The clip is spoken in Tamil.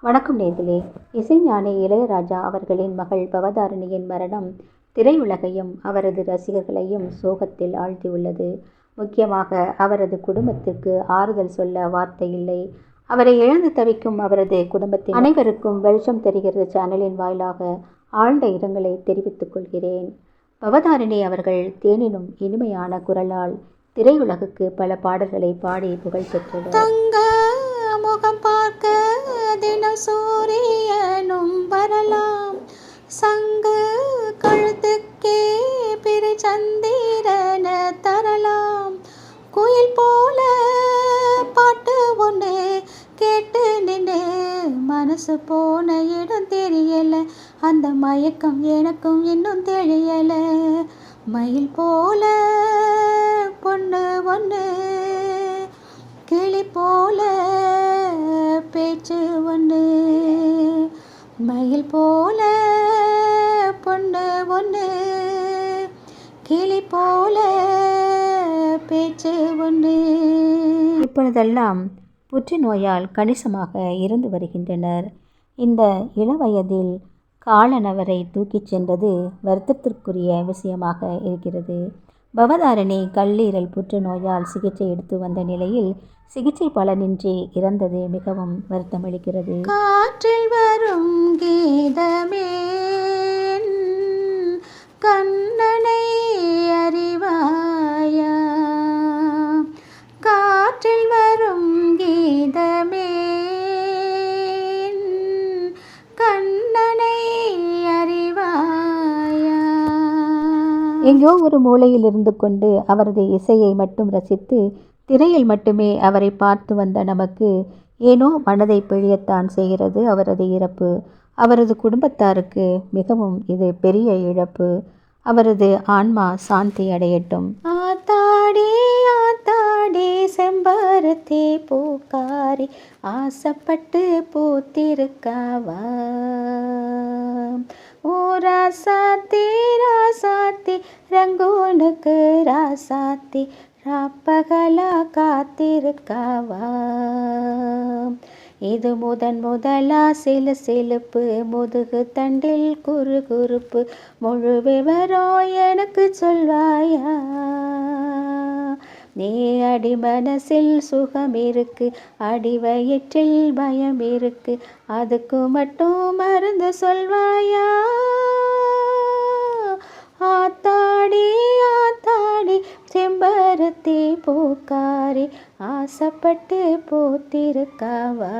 வணக்கம் நேர்களே. இசைஞானி இளையராஜா அவர்களின் மகள் பவதாரணியின் மரணம் திரையுலகையும் அவரது ரசிகர்களையும் சோகத்தில் ஆழ்த்தியுள்ளது. முக்கியமாக அவரது குடும்பத்திற்கு ஆறுதல் சொல்ல வார்த்தை இல்லை. அவரை இழந்து தவிக்கும் அவரது குடும்பத்தின் அனைவருக்கும் வெளிச்சம் தெரிகிறது சேனலின் வாயிலாக ஆழ்ந்த இரங்கலை தெரிவித்துக் கொள்கிறேன். பவதாரிணி அவர்கள் தேனினும் இனிமையான குரலால் திரையுலகுக்கு பல பாடல்களை பாடி புகழ் பெற்றவர் சூரியனும் வரலாம். சங்கு கழுத்துக்கே பிரி சந்திரன தரலாம். குயில் போல பாட்டு ஒன்று கேட்டு நின்று மனசு போன இடம் தெரியல. அந்த மயக்கம் எனக்கும் இன்னும் தெரியல. மயில் போல பொண்ணு ஒன்று கிளி போல பேச்சு ஒன்று மயில் போல பொண்ணு ஒன்று கிளி போல பேச்சு ஒன்று. இப்பொழுதெல்லாம் புற்றுநோயால் கணிசமாக இறந்து வருகின்றனர். இந்த இளவயதில் காலனவரை தூக்கிச் சென்றது வருத்தத்திற்குரிய விஷயமாக இருக்கிறது. பவதாரணி கல்லீரல் புற்றுநோயால் சிகிச்சை எடுத்து வந்த நிலையில் சிகிச்சை பலனின்றி இறந்தது மிகவும் வருத்தமளிக்கிறது. காற்றில் வரும் கே எங்கோ ஒரு மூலையில் இருந்து கொண்டு அவரது இசையை மட்டும் ரசித்து திரையில் மட்டுமே அவரை பார்த்து வந்த நமக்கு ஏனோ மனதை பிழியத்தான் செய்கிறது அவரது இறப்பு. அவரது குடும்பத்தாருக்கு மிகவும் இது பெரிய இழப்பு. அவரது ஆன்மா சாந்தி அடையட்டும். ஆத்தாடி ஆத்தாடி செம்பருத்தி பூக்காரி ஆசைப்பட்டு பூத்திருக்காவா? ஓ ரங்கோனுக்கு ராசாத்தி ராப்பகலா காத்திருக்காவா? இது முதன் முதலா சிலு சிலுப்பு முதுகு தண்டில் குறு குறுப்பு முழு விவரம் எனக்கு சொல்வாயா? நீ அடி மனசில் சுகம் இருக்கு அடி வயிற்றில் பயம் இருக்கு அதுக்கு மட்டும் மருந்து சொல்வாயா? ஆத்தாடி ஆத்தாடி செம்பருத்தி பூக்காரி ஆசைப்பட்டு பூத்திருக்காவா?